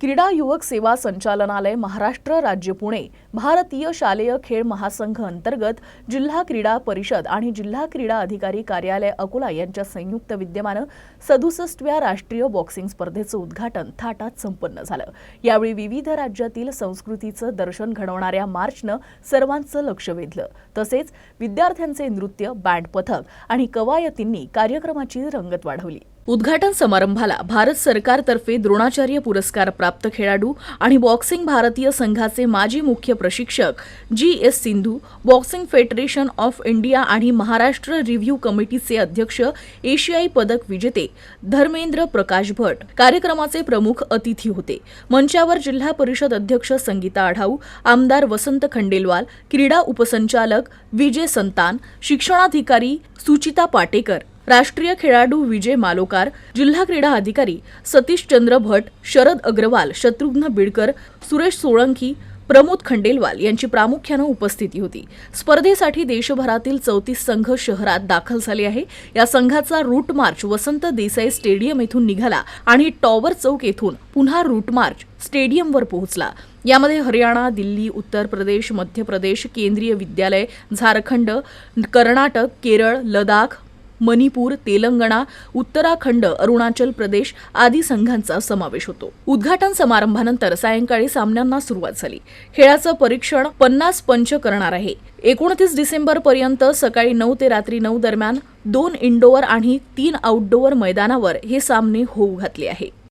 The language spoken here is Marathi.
क्रीडा युवक सेवा संचालनालय महाराष्ट्र राज्य पुणे भारतीय शालेय खेळ महासंघ अंतर्गत जिल्हा क्रीडा परिषद आणि जिल्हा क्रीडा अधिकारी कार्यालय अकोला यांच्या संयुक्त विद्यमानं सदुसष्टव्या राष्ट्रीय बॉक्सिंग स्पर्धेचं उद्घाटन थाटात संपन्न झालं. यावेळी विविध राज्यातील संस्कृतीचं दर्शन घडवणाऱ्या मार्चनं सर्वांचं लक्ष वेधलं. तसेच विद्यार्थ्यांचे नृत्य बँड पथक आणि कवायतींनी कार्यक्रमाची रंगत वाढवली. उद्घाटन समारंभाला भारत सरकारतर्फे द्रोणाचार्य पुरस्कार प्राप्त खेळाडू आणि बॉक्सिंग भारतीय संघाचे माजी मुख्य प्रशिक्षक G S Sindhu boxing federation of India आणि महाराष्ट्र रिव्ह्यू कमिटीचे अध्यक्ष एशियाई पदक विजेते धर्मेंद्र प्रकाश भट कार्यक्रमाचे प्रमुख अतिथी होते. मंचावर जिल्हा परिषद अध्यक्ष संगीता आढाऊ आमदार वसंत खंडेलवाल क्रीडा उपसंचालक विजय संतान शिक्षणाधिकारी सुचिता पाटेकर राष्ट्रीय खेळाडू विजय मालोकार जिल्हा क्रीडा अधिकारी सतीश चंद्र भट शरद अग्रवाल शत्रुघ्न बिडकर सुरेश सोळंकी प्रमोद खंडेलवाल यांची प्रामुख्यानं उपस्थिती होती. स्पर्धेसाठी देशभरातील चौतीस संघ शहरात दाखल झाले आहे. या संघाचा route march Vasant Desai stadium येथून निघाला आणि टॉवर चौक येथून पुन्हा रूट मार्च स्टेडियमवर पोहोचला. यामध्ये हरियाणा दिल्ली उत्तर प्रदेश मध्य प्रदेश केंद्रीय विद्यालय झारखंड कर्नाटक केरळ लडाख मणिपूर तेलंगणा उत्तराखंड अरुणाचल प्रदेश आदी संघांचा समावेश होतो. उद्घाटन समारंभानंतर सायंकाळी सामन्यांना सुरुवात झाली. खेळाचं परीक्षण पन्नास पंच करणार आहे. एकोणतीस डिसेंबर पर्यंत सकाळी नऊ ते रात्री नऊ दरम्यान दोन इंडोअर आणि तीन आउटडोअर मैदानावर हे सामने होऊ घातले आहे.